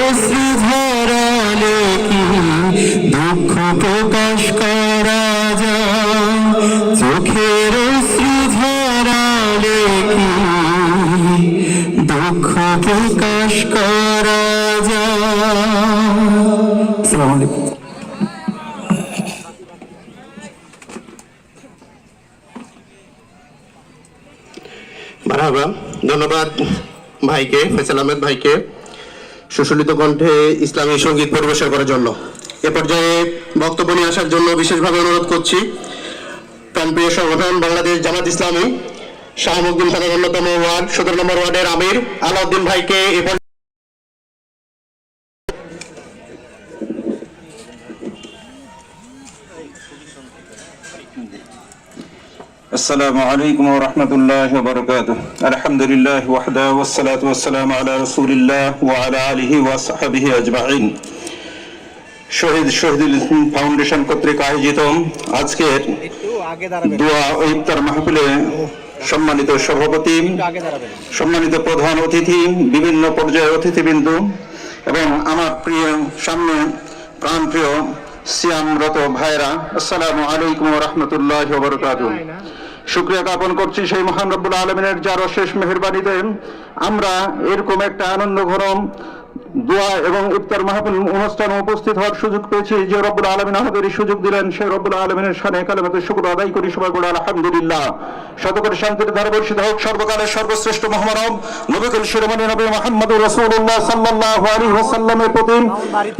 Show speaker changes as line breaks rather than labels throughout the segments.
অশ্রু কি দুঃখ প্রকাশ করা যায় চোখের অশ্রু ঝরালে কি দুঃখ প্রকাশ করা যায়
ধন্যবাদ ভাইকে ফেসাল আহমেদ ভাইকে। সুশলিত কণ্ঠে ইসলামী সংগীত পরিবেশন করার জন্য। এ পর্যায়ে বক্তব্য নিয়ে আসার জন্য বিশেষভাবে অনুরোধ করছি প্রাণপ্রিয় সংগঠন বাংলাদেশ জামাত ইসলামী শাহমুদ্দিন থানার অন্যতম ওয়ার্ড, সতেরো নম্বর ওয়ার্ডের আমির আলাউদ্দিন ভাইকে এ
السلام عليكم ورحمة الله وبركاته الحمد لله وحده والصلاة والسلام على رسول الله وعلى آله وصحبه أجمعين শহীদ শহীদুল ইসলাম ফাউন্ডেশন কর্তৃক আয়োজিত আজকের দোয়া ও ইফতার মাহফিলে সম্মানিত সভাপতি সম্মানিত প্রধান অতিথি বিভিন্ন পর্যায়ের অতিথিবৃন্দ এবং আমার প্রিয় সামনে প্রাণপ্রিয় সিয়ামরত ভাইরা আসসালামু আলাইকুম রহমতুল্লাহ বরকাতুহ শুক্রিয়া জ্ঞাপন করছি সেই মহান রব্বুল আলমিনের যার অশেষ মেহরবানিতে আমরা এরকম একটা আনন্দ ঘরম দোয়া এবং ইফতার মাহফিল অনুষ্ঠানে উপস্থিত হওয়ার সুযোগ পেয়েছি। যে রব্বুল আলমিন আমাদের সুযোগ দিলেন সেই রব্বুল আলমিনের সানে কালেমাতে শুক্র আদায় করি, সবাই করে আলহামদুলিল্লাহ। শতকরে শান্তির ধারা বর্ষিত হোক, সর্বকালের সর্বশ্রেষ্ঠ মহামানব, নবিকুল শিরোমণি নবী মোহাম্মদ রসুল্লাহ সাল্লাহ আলী ওসাল্লামের প্রতি,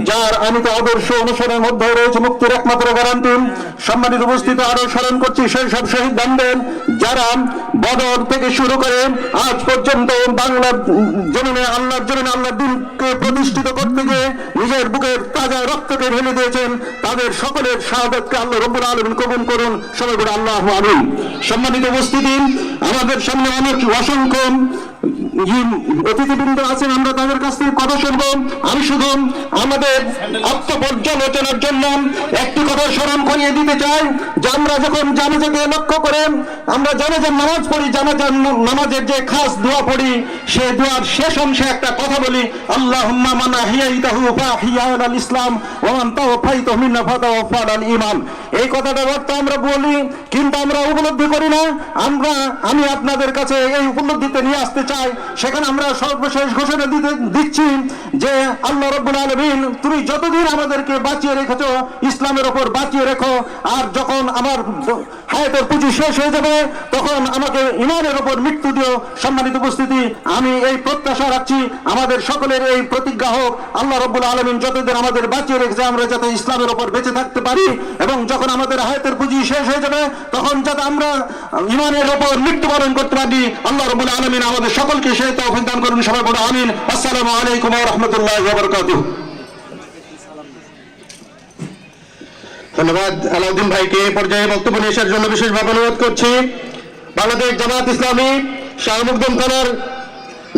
যার আনিত আদর্শ অনুসরণের মধ্যে রয়েছে মুক্তির একমাত্র গ্যারান্টি সম্মানিত উপস্থিত আরও স্মরণ করছি, সেই সব শহীদ দানবেন যারা বদর থেকে শুরু করে আজ পর্যন্ত বাংলার জমিনে, আল্লাহর জমিনে আল্লাহ দিনকে প্রতিষ্ঠিত করতে গিয়ে নিজের বুকের তাজা রক্তকে ঢেলে দিয়েছেন। তাদের সকলের শাহাদতকে আল্লাহ রব্বুল আলমিন কবুল করুন। সবাই করে আল্লাহ আমিন। সম্মানিত উপস্থিতি, আমাদের সামনে অনেক অসংখ্য অতিথিবৃন্দ আছেন, আমরা তাদের কাছ থেকে কথা শুনব। আমি শুধু আমাদের আত্মপর্যালোচনার জন্য একটি কথা স্মরণ করিয়ে দিতে চাই যে আমরা যখন জানাজাকে লক্ষ্য করে, আমরা জানাজার নামাজ পড়ি জানাজার নামাজের যে খাস দোয়া পড়ি, সে দোয়ার শেষ অংশে একটা কথা বলি আল্লাহ মানা হিয়াইতাহু ফাহিয়া আল ইসলাম ওমান তাওফাইতাহু মিন্না ফাতাওফা আল ঈমান। এই কথাটার অর্থ আমরা বলি, কিন্তু আমরা উপলব্ধি করি না। আমরা, আমি আপনাদের কাছে এই উপলব্ধিতে নিয়ে আসতে চাই সেখানে আমরা সর্বশেষ ঘোষণা দিতে, দিচ্ছি যে আল্লাহ রব্বুল আলমিন, তুমি যতদিন আমাদেরকে বাঁচিয়ে রেখেছো, ইসলামের ওপর বাঁচিয়ে রেখো, আর যখন আমার হায়াতের পুঁজি শেষ হয়ে যাবে, তখন আমাকে ইমানের ওপর মৃত্যু দিও। সম্মানিত উপস্থিতি, আমি এই প্রত্যাশা রাখছি, আমাদের সকলের এই প্রতিজ্ঞা হোক, আল্লাহ রব্বুল আলমিন যতদিন আমাদের বাঁচিয়ে রেখেছে, আমরা যাতে ইসলামের ওপর বেঁচে থাকতে পারি, এবং যখন আমাদের হায়াতের পুঁজি শেষ হয়ে যাবে, তখন যাতে আমরা ইমানের ওপর মৃত্যুবরণ করতে পারি, আল্লাহ রব্বুল আলমিন আমাদের সকলকে সেই তৌফিক দান করুন, সবাই বলে আমিন। আসসালামু আলাইকুম ওয়া রাহমাতুল্লাহি ওয়া বারাকাতুহু।
ধন্যবাদ আলাউদ্দিন ভাইকে পর্যায়ে বক্তব্য নিয়ে আসার জন্য বিশেষভাবে অনুরোধ করছি। বাংলাদেশ জামাত ইসলামী শাহমুকদম থানার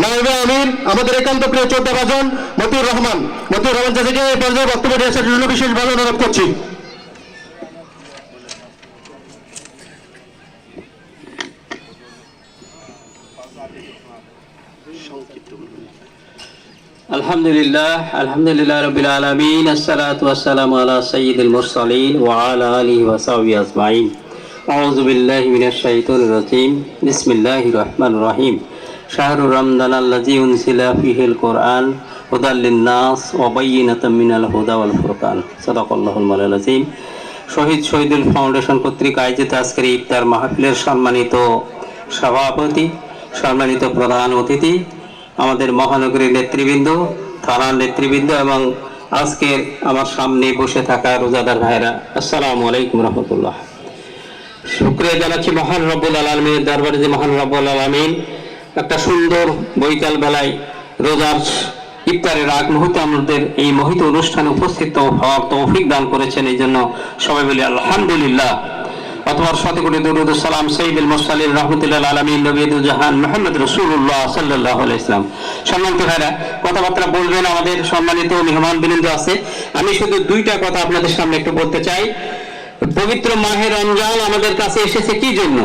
নাইবে আমির, আমাদের একান্ত প্রিয় চোদ্দ ভাজন মতিউর রহমান। মতিউর রহমান চাষিকে এই পর্যায়ে বক্তব্য নিয়ে আসার জন্য বিশেষভাবে অনুরোধ করছি।
আলহামদুলিল্লাহ আলহামদুলিল্লাহ রবিল আলমিন আসসালাতু ওয়াসসালামু আলা সাইয়্যিদিল মুরসালিন ওয়া আলা আলিহি ওয়া সাহবিহি আজমাইন আউযু বিল্লাহি মিনাশ শাইতানির রাজিম বিসমিল্লাহির রহমানির রহিম শাহরুর রমজান আল্লাযী উনসিলা ফীহিল কুরআন হুদাল লিন-নাস ওয়া বায়্যিনাতাম মিনাল হুদা ওয়াল ফুরকান সাদাকাল্লাহুল মাওলাল আযীম শহীদ শহীদুল ফাউন্ডেশন কর্তৃক আয়োজিত আজকের ইফতার মাহফিলের সম্মানিত সভাপতি, সম্মানিত প্রধান অতিথি আমাদের মহানগরীর নেতৃবৃন্দ, থানার নেতৃবৃন্দ এবং আজকের আমার সামনে বসে থাকা রোজাদার ভাইরা আসসালামু আলাইকুম রহমতুল্লাহ। শুক্রিয়া জানাচ্ছি মহান রব্বুল আলমিনের দরবারে যে মহান রব্বুল আলমিন একটা সুন্দর বৈকাল বেলায় রোজার ইফতারের আগ মুহূর্তে আমাদের এই মোহিত অনুষ্ঠানে উপস্থিত হওয়ার তৌফিক দান করেছেন। এই জন্য সবাই বলি আলহামদুলিল্লাহ।
অথবা শত কোটি দরুদ সালাম সঈদুল মুরসালিন রহমতুল্লাহ আলমিন নবীদুল জাহান মোহাম্মদ রসুল্লাহ সাল্লাহ ইসলাম সম্মানিত ভাইরা, কথাবার্তা বলবেন আমাদের সম্মানিত মেহমান বৃন্দ আছে। আমি শুধু দুইটা কথা আপনাদের সামনে একটু বলতে চাই। পবিত্র মাহের রমজান আমাদের কাছে এসেছে কি জন্য?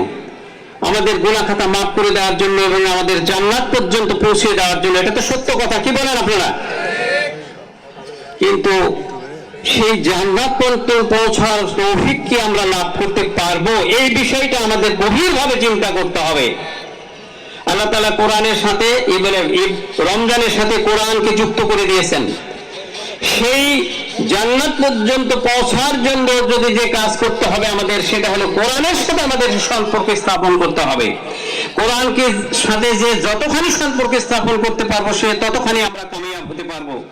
আমাদের গোলা খাতা মাফ করে দেওয়ার জন্য এবং আমাদের জান্নাত পর্যন্ত পৌঁছে দেওয়ার জন্য। এটা তো সত্য কথা, কি বলেন আপনারা? কিন্তু সেই জান্নাত পর্যন্ত পৌঁছার তৌফিক কি আমরা লাভ করতে পারব? এই বিষয়টা আমাদের গভীরভাবে চিন্তা করতে হবে। আল্লাহ তাআলা কোরআনের সাথে রমজানের সাথে কোরআনকে যুক্ত করে দিয়েছেন। সেই জান্নাত পর্যন্ত পৌঁছার জন্য যদি যে কাজ করতে হবে আমাদের, সেটা হলো কোরআনের সাথে আমাদের সম্পর্ক স্থাপন করতে হবে। কোরআনকে সাথে যে যতখানি সম্পর্ক স্থাপন করতে পারব, সে ততখানি আমরা কামিয়াব হতে পারব।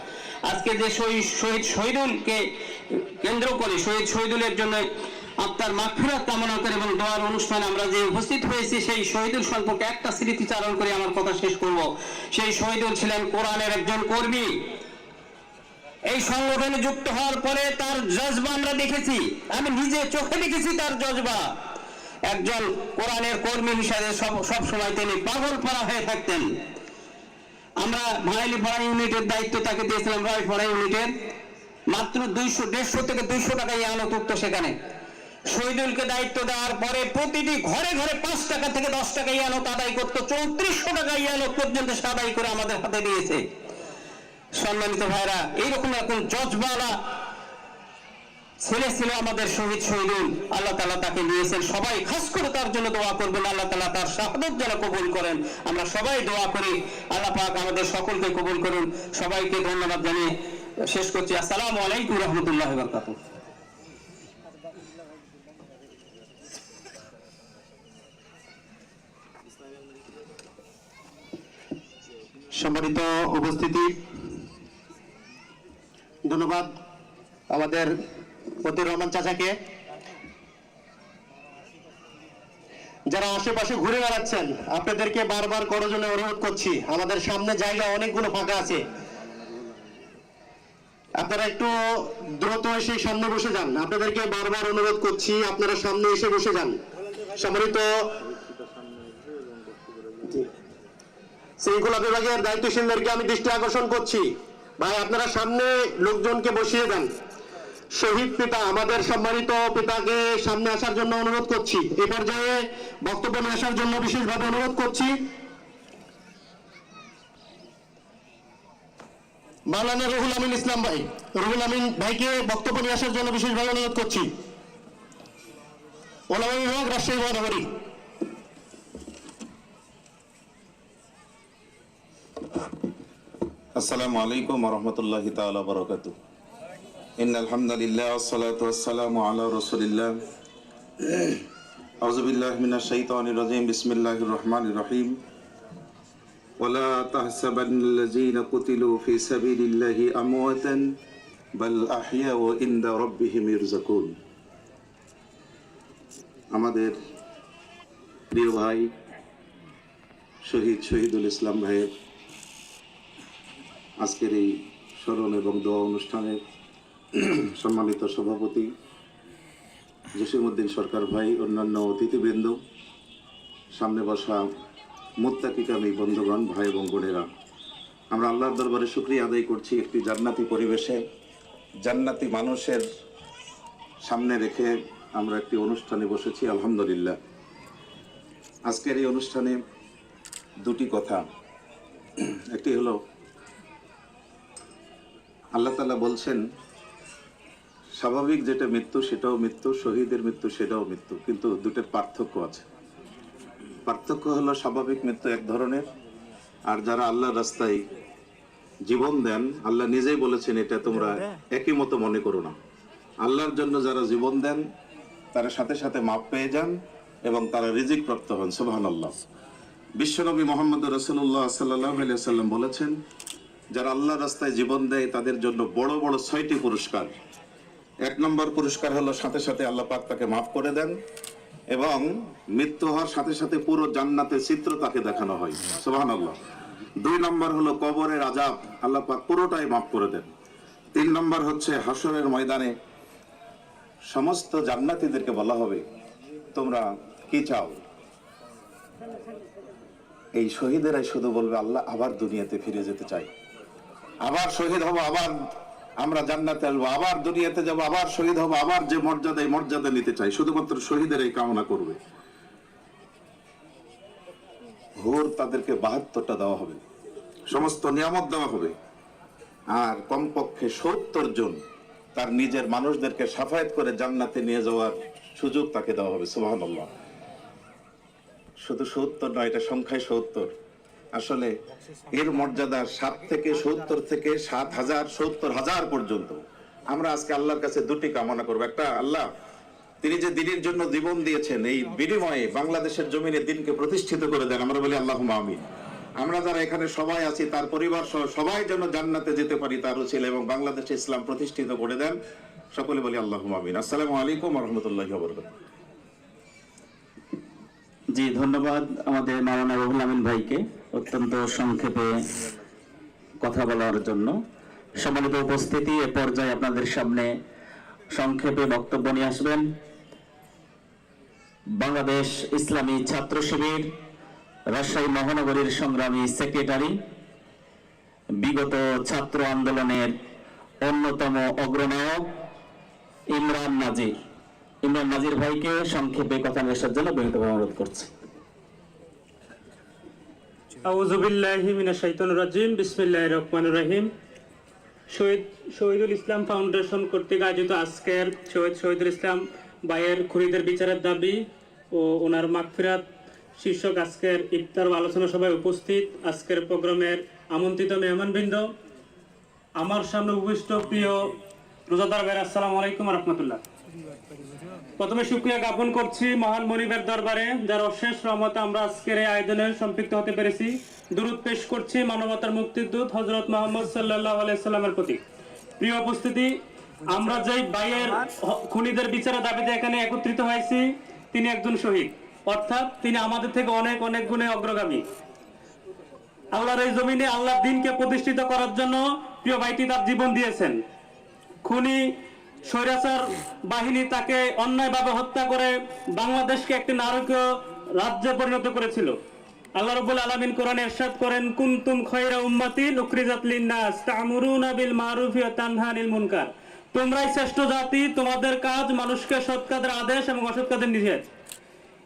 আজকে যে শহীদ শহীদ শহীদুলকে কেন্দ্র করে, শহীদ শহীদুলের জন্য আপনার মাগফিরাত কামনা করে এবং দোয়ার অনুষ্ঠানে আমরা যে উপস্থিত হয়েছি, সেই শহীদুল সম্পর্কে একটা স্মৃতিচারণ করে আমার কথা শেষ করব। সেই শহীদুল ছিলেন কোরআনের একজন কর্মী। এই সংগঠনে যুক্ত হওয়ার পরে তার জজবা আমরা দেখেছি। আমি নিজে চোখে দেখেছি তার জজবা। একজন কোরআনের কর্মী হিসাবে সব সময় তিনি পাগল পাড়া হয়ে থাকতেন। আমরা ভাইলি পাড়া ইউনিটের দায়িত্ব তাকে দিয়েছিলাম, রয় পাড়া ইউনিটের। মাত্র দুইশো, দেড়শো থেকে দুইশো টাকা ইয়ানো তুলতো সেখানে। শহীদুলকে দায়িত্ব দেওয়ার পরে প্রতিটি ঘরে ঘরে পাঁচ টাকা থেকে দশ টাকা ইয়ানো আদায় করতো, চৌত্রিশশো টাকা ইয়ানো পর্যন্ত সে করে আমাদের হাতে দিয়েছে। সম্মানিত ভাইরা, এইরকম এখন জজবালা ছেলে ছিল আমাদের শহীদ শহীদুল। আল্লাহ তালা তাকে নিয়েছেন সবাই খাস করে তার জন্য দোয়া করবেন। আল্লাহ তালা তার শাহাদত যেন কবুল করেন। আমরা সবাই দোয়া করি। আল্লাহ পাক আমাদের সকলকে কবুল করুন। সবাইকে ধন্যবাদ জানিয়ে শেষ করছি। আসসালামু আলাইকুম রহমতুল্লাহ বরকাতুহ।
সম্মানিত উপস্থিতি, ধন্যবাদ আমাদের ফতির রহমান চাচাকে। যারা আশেপাশে ঘুরে বেড়াচ্ছেন, আপনাদেরকে বারবার করার জন্য অনুরোধ করছি, আমাদের সামনে জায়গা অনেকগুলো ফাঁকা আছে। আপনারা একটু দ্রুত এসে সামনে বসে যান। আপনাদেরকে বারবার অনুরোধ করছি, আপনারা সামনে এসে বসে যান। সম্মানিত শৃঙ্খলা বিভাগের দায়িত্বশীলদেরকে আমি দৃষ্টি আকর্ষণ করছি। ভাই, আপনারা সামনে লোকজনকে বসিয়ে দেন। শহীদ পিতা, আমাদের সম্মানিত পিতাকে সামনে আসার জন্য অনুরোধ করছি। এ পর্যায়ে বক্তব্য নিয়ে আসার জন্য বিশেষভাবে অনুরোধ করছি। মালানা রহুল আমিন ইসলাম ভাই, রহুল আমিন ভাইকে বক্তব্য নিয়ে আসার জন্য বিশেষভাবে অনুরোধ করছি। ওলামা বিভাগ, রাজশাহী মহানগরী।
আসসালামু আলাইকুম রহমতুল্লাহ তালা বরকাতু إن الحمد لله والصلاة والسلام على رسول الله أعوذ بالله من الشيطان الرجيم بسم الله الرحمن الرحيم ولا تحسبن الذين قتلوا في سبيل الله أمواتا بل أحياء عند ربهم يرزقون আমাদের প্রিয় ভাই শহীদ শহীদুল ইসলাম ভাইয়ের আজকের এই স্মরণ এবং দোয়া অনুষ্ঠানের সম্মানিত সভাপতি জসিমউদ্দিন সরকার ভাই, অন্যান্য অতিথিবৃন্দ, সামনে বসা মুত্তাকিকামী বন্ধুগণ, ভাই এবং বোনেরা। আমরা আল্লাহর দরবারে শুক্রিয়া আদায় করছি একটি জান্নাতি পরিবেশে। জান্নাতি মানুষের সামনে রেখে আমরা একটি অনুষ্ঠানে বসেছি, আলহামদুলিল্লাহ। আজকের এই অনুষ্ঠানে দুটি কথা। একটি হলো, আল্লাহ তালা বলছেন স্বাভাবিক যেটা মৃত্যু সেটাও মৃত্যু শহীদের মৃত্যু সেটাও মৃত্যু কিন্তু দুটোর পার্থক্য আছে। পার্থক্য হলো স্বাভাবিক মৃত্যু এক ধরনের আর যারা আল্লাহ রাস্তায় জীবন দেন আল্লাহ নিজেই বলেছেন এটা তোমরা একই মতো মনে করো না। আল্লাহর জন্য যারা জীবন দেন তারা সাথে সাথে মাপ পেয়ে যান এবং তারা রিজিক প্রাপ্ত হন সুবাহান আল্লাহ বিশ্বনবী মোহাম্মদ রসুল্লাহ সাল্লাহ সাল্লাম বলেছেন যারা আল্লাহ রাস্তায় জীবন দেয় তাদের জন্য বড় বড় ছয়টি পুরস্কার। এক নম্বর পুরস্কার হলো সাথে সাথে আল্লাহ পাক তাকে মাফ করে দেন এবং মৃত্যু হওয়ার সাথে সাথে পুরো জান্নাতের চিত্র তাকে দেখানো হয়। সুবাহান আল্লাহ দুই নম্বর হলো কবরের আজাব আল্লাহ পাক পুরোটাই মাফ করে দেন। তিন নম্বর হচ্ছে হাসরের ময়দানে সমস্ত জান্নাতীদেরকে বলা হবে, তোমরা কি চাও? এই শহীদেরাই শুধু বলবে, আল্লাহ আবার দুনিয়াতে ফিরে যেতে চাই। আবার শহীদ হব আবার আমরা জান্নাতে আসব, আবার দুনিয়াতে যাব, আবার শহীদ হব, আবার যে মর্যাদা, এই মর্যাদা নিতে চাই। শুধুমাত্র শহীদের এই কামনা করবে। ভোর তাদেরকে বাহাত্তরটা দেওয়া হবে। সমস্ত নিয়ামত দেওয়া হবে। আর কমপক্ষে সত্তর জন তার নিজের মানুষদেরকে সাফায়াত করে জান্নাতে নিয়ে যাওয়ার সুযোগ তাকে দেওয়া হবে সুবাহান শুধু সত্তর নয়, এটা সংখ্যায় সত্তর। আসলে এর মর্যাদা সাত থেকে সত্তর থেকে সাত হাজার, সত্তর হাজার পর্যন্ত। আমরা আজকে আল্লাহর কাছে দুটি কামনা করব। একটা, আল্লাহ, তিনি যে দিনের জন্য জীবন দিয়েছেন, এই বিনিময়ে বাংলাদেশের জমিনে দিনকে প্রতিষ্ঠিত করে দেন। আমরা বলি আল্লাহ আমিন। আমরা যারা এখানে সবাই আছি, তার পরিবার সহ সবাই যেন জান্নাতে যেতে পারি, তার উচিল এবং বাংলাদেশে ইসলাম প্রতিষ্ঠিত করে দেন। সকলে বলি আল্লাহ আমিন। আসসালামু আলাইকুম রহমতুল্লাহ
জি, ধন্যবাদ আমাদের মাওলানা রুহুল আমিন ভাইকে। অত্যন্ত সংক্ষেপে কথা বলার জন্য। সম্মানিত উপস্থিতি, এ পর্যায়ে আপনাদের সামনে সংক্ষেপে বক্তব্য নিয়ে আসবেন। বাংলাদেশ ইসলামী ছাত্র শিবির, রাজশাহী মহানগরীর সংগ্রামী সেক্রেটারি, বিগত ছাত্র আন্দোলনের অন্যতম অগ্রনায়ক ইমরান নাজির। ইমরান নাজির ভাইকে সংক্ষেপে কথা আসার জন্য বিনীতভাবে অনুরোধ করছি
আউযু বিল্লাহি মিনাশ শাইতানির শহীদুল ইসলাম ফাউন্ডেশন কর্তৃক আয়োজিত আজকের শহীদ, শহীদুল ইসলাম ভাইয়ের বিচারের দাবি ও ওনার মাগফিরাত শীর্ষক আজকের ইফতার ও আলোচনা সভায় উপস্থিত আজকের প্রোগ্রামের আমন্ত্রিত মেহমানবৃন্দ। আমার সামনে উপবিষ্ট প্রিয় রোজাদার ভাইয়ের আসসালামু আলাইকুম রহমতুল্লাহ। প্রথমে শুক্রিয়া জ্ঞাপন করছি মহান মনিবের দরবারে, যার অশেষ রহমতে আমরা আজকের এই আয়োজনে সম্পৃক্ত হতে পেরেছি। দূরত পেশ করছি মানবতার মুক্তির দূত হজরত মোহাম্মদ সাল্লাহ আলাইসাল্লামের প্রতি। প্রিয় উপস্থিতি, আমরা যেই বাইয়ের খুনিদের বিচারের দাবিতে এখানে একত্রিত হয়েছি, তিনি একজন শহীদ। অর্থাৎ তিনি আমাদের থেকে অনেক অনেক গুণে অগ্রগামী। আল্লাহর এই জমিনে আল্লাহর দিনকে প্রতিষ্ঠিত করার জন্য প্রিয় ভাইটি তার জীবন দিয়েছেন। খুনি স্বৈরাচার বাহিনী তাকে অন্যায়ভাবে হত্যা করে বাংলাদেশকে একটি নারকীয় রাজ্যে পরিণত করেছিল। আল্লাহ আলামিন ইরশাদ করেন খায়রা মুনকার। তোমরাই শ্রেষ্ঠ জাতি, তোমাদের কাজ মানুষকে আদেশ এবং অসৎ নিষেধ।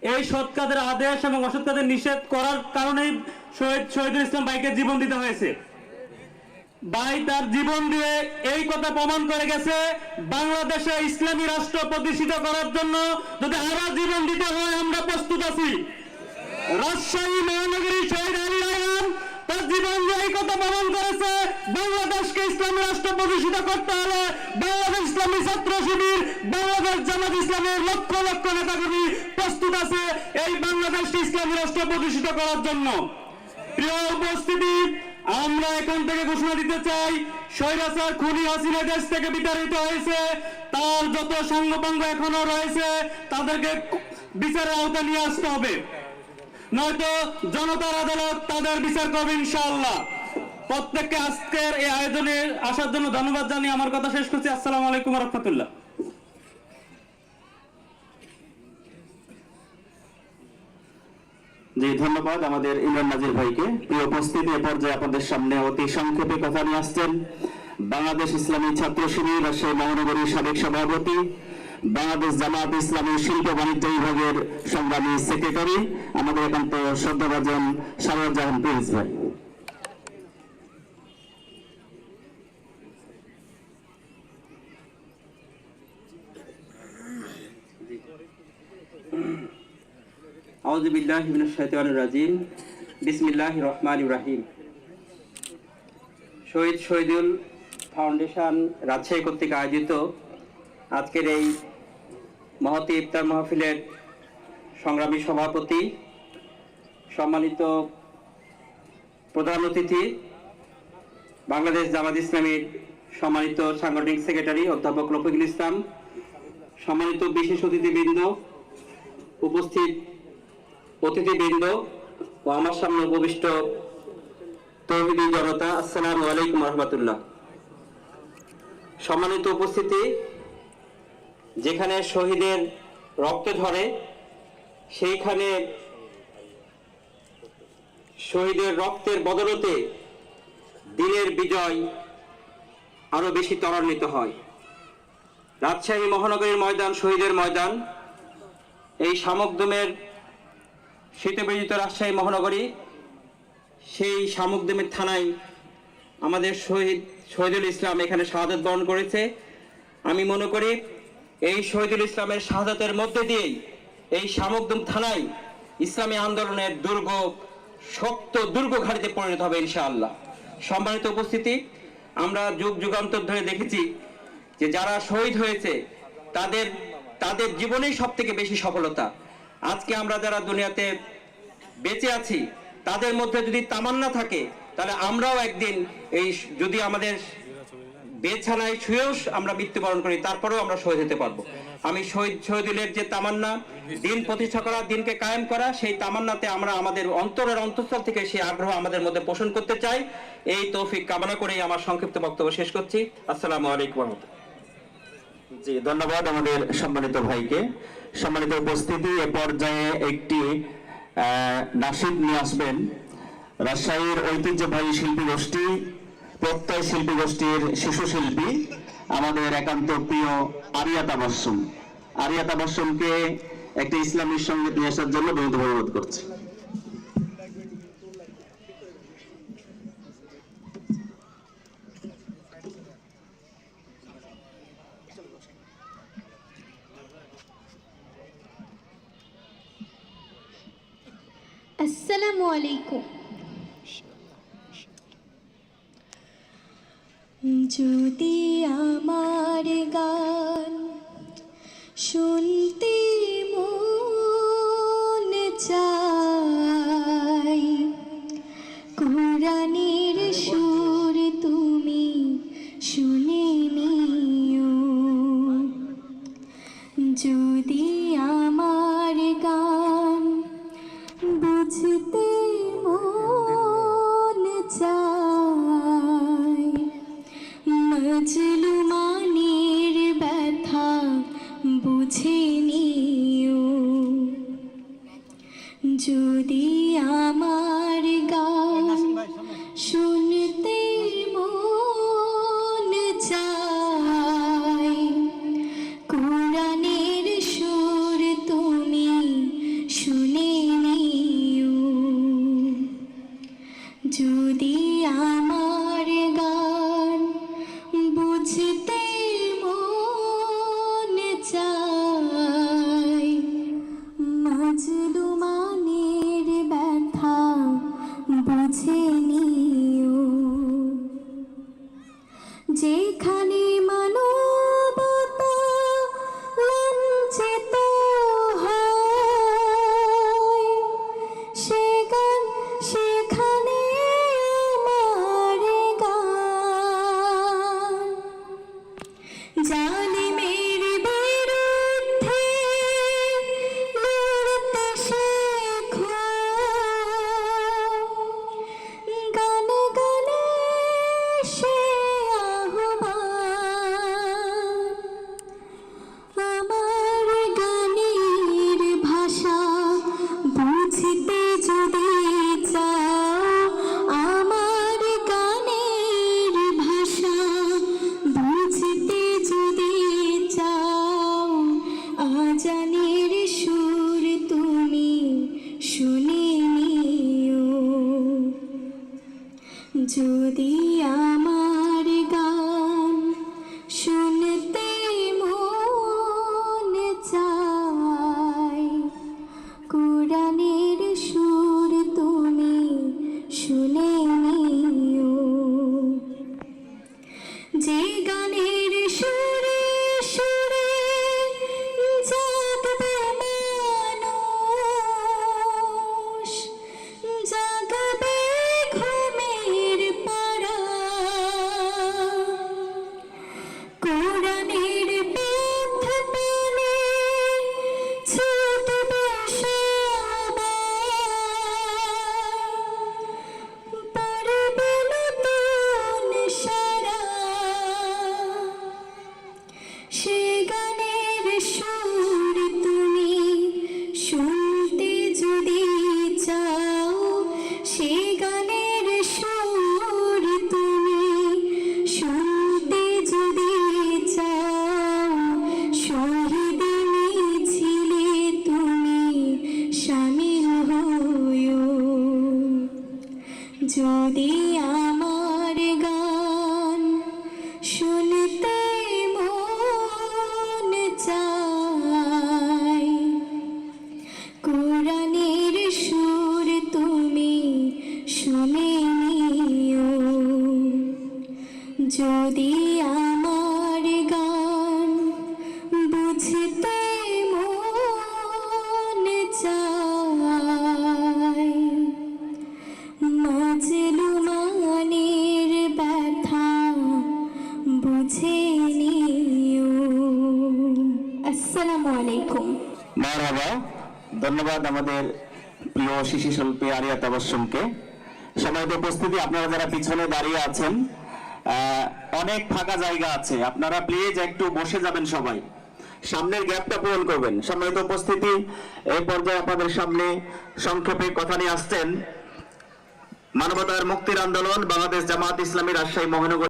এই সৎ আদেশ এবং অসৎ নিষেধ করার কারণেই শহীদ শহীদুল ইসলাম ভাইকে জীবন দিতে হয়েছে। ভাই তার জীবন দিয়ে এই কথা প্রমাণ করে গেছে, বাংলাদেশে ইসলামী রাষ্ট্র প্রতিষ্ঠিত করার জন্য যদি আরও জীবন দিতে হয়, আমরা প্রস্তুত আছি। রাজশাহী মহানগরী শহীদ আলী তার জীবন দিয়ে এই কথা প্রমাণ করেছে, বাংলাদেশকে ইসলামী রাষ্ট্র প্রতিষ্ঠিত করতে হলে বাংলাদেশ ইসলামী ছাত্র শিবির, বাংলাদেশ জামাত ইসলামের লক্ষ লক্ষ নেতাকর্মী প্রস্তুত আছে এই বাংলাদেশকে ইসলামী রাষ্ট্র প্রতিষ্ঠিত করার জন্য। প্রিয় উপস্থিতি আমরা এখান থেকে ঘোষণা দিতে চাই স্বৈরাচার খুনি হাসিনা দেশ থেকে বিতাড়িত হয়েছে। তার যত সঙ্গপাঙ্গ এখনও রয়েছে, তাদেরকে বিচারের আওতায় নিয়ে আসতে হবে। নয়তো জনতার আদালত তাদের বিচার করবে ইনশাআল্লাহ। প্রত্যেককে আজকের এই আয়োজনে আসার জন্য ধন্যবাদ জানিয়ে আমার কথা শেষ করছি। আসসালামু আলাইকুম রহমতুল্লাহ।
জি, ধন্যবাদ আমাদের ইমরান নাজির ভাইকে। প্রিয় উপস্থিতি, এ পর্যায়ে আপনাদের সামনে অতি সংক্ষেপে কথা নিয়ে আসছেন বাংলাদেশ ইসলামী ছাত্র শিবির রাজশাহী মহানগরীর সাবেক সভাপতি, বাংলাদেশ জামাত ইসলামী শিল্প বাণিজ্য বিভাগের সংগ্রামী সেক্রেটারি, আমাদের একান্ত শ্রদ্ধাভাজন সারোয়ার জাহান প্রিন্স ভাই।
শহীদ শহীদুল ফাউন্ডেশন রাজশাহী কর্তৃক আয়োজিত আজকের এই মহতি ইফতার মাহফিলের সংগ্রামী সভাপতি, সম্মানিত প্রধান অতিথি, বাংলাদেশ জামাত ইসলামীর সম্মানিত সাংগঠনিক সেক্রেটারি, অধ্যাপক রফিকুল ইসলাম, সম্মানিত বিশেষ অতিথিবৃন্দ, উপস্থিত অতিথিবৃন্দ ও আমার সামনে উপবিষ্ট তৌহিদি জনতা, আসসালামু আলাইকুম রহমতুল্লাহ। সম্মানিত উপস্থিতি, যেখানে শহীদের রক্ত ঝরে সেইখানে শহীদের রক্তের বদলতে দিনের বিজয় আরও বেশি ত্বরান্বিত হয়। রাজশাহী মহানগরীর ময়দান, শহীদের ময়দান, এই শামকদমের শীতবিজিত রাজশাহী মহানগরী, সেই শামুকদমের থানায় আমাদের শহীদ, শহীদুল ইসলাম এখানে শাহাদত বরণ করেছে। আমি মনে করি এই শহীদুল ইসলামের শাহাদতের মধ্যে দিয়েই এই শামুকদম থানায় ইসলামী আন্দোলনের দুর্গ, শক্ত দুর্গ ঘাড়িতে পরিণত হবে ইনশাআল্লাহ। সম্মানিত উপস্থিতি, আমরা যুগ যুগান্তর ধরে দেখেছি যে যারা শহীদ হয়েছে, তাদের তাদের জীবনেই সব থেকে বেশি সফলতা। আজকে আমরা যারা দুনিয়াতে বেঁচে আছি, তাদের মধ্যে যদি তামান্না থাকে, তাহলে আমরাও একদিন এই যদি আমাদের বেছানায় শুয়েও আমরা মৃত্যুবরণ করি, তারপরেও আমরা শহীদ হতে পারব। আমি শহীদ শহীদুলের যে তামান্না, দিন প্রতিষ্ঠা করা, দিনকে কায়েম করা, সেই তামান্নাতে আমরা আমাদের অন্তরের অন্তঃস্থল থেকে সেই আগ্রহ আমাদের মধ্যে পোষণ করতে চাই। এই তৌফিক কামনা করেই আমার সংক্ষিপ্ত বক্তব্য শেষ করছি। আসসালামু আলাইকুম।
জি, ধন্যবাদ আমাদের সম্মানিত ভাইকে। সম্মানিত উপস্থিতি, এ পর্যায়ে একটি নাসিদ নিয়ে আসবেন। রাজশাহীর ঐতিহ্যবাহী শিল্পী গোষ্ঠী, প্রত্যয় শিল্পী গোষ্ঠীর শিশু শিল্পী, আমাদের একান্ত প্রিয় আরিয়া তাবাসুম আরিয়া তাবাসুমকে একটি ইসলামী সংগীত নিয়ে আসার জন্য বিনীত অনুরোধ করছি।
আসসালামু আলাইকুম। যদি আমার গান тебе. মাজলুমানের ব্যথা
বুঝেনি ধন্যবাদ আমাদের প্রিয় শিশু শিল্পী আরিয়া তাবাসুমকে সময় উপস্থিতি, আপনারা যারা পিছনে দাঁড়িয়ে আছেন অনেক ফাঁকা জায়গা আছে। আপনারা প্লিজ একটু বসে যাবেন সবাই। সামনের গ্যাপটা পূরণ করবেন। সম্মানিত উপস্থিতি, এই পর্যায়ে আপনাদের সামনে সংক্ষেপে কথা নিয়ে আসছেন মানবতার মুক্তির আন্দোলন, বাংলাদেশ জামাত ইসলামী রাজশাহী মহানগর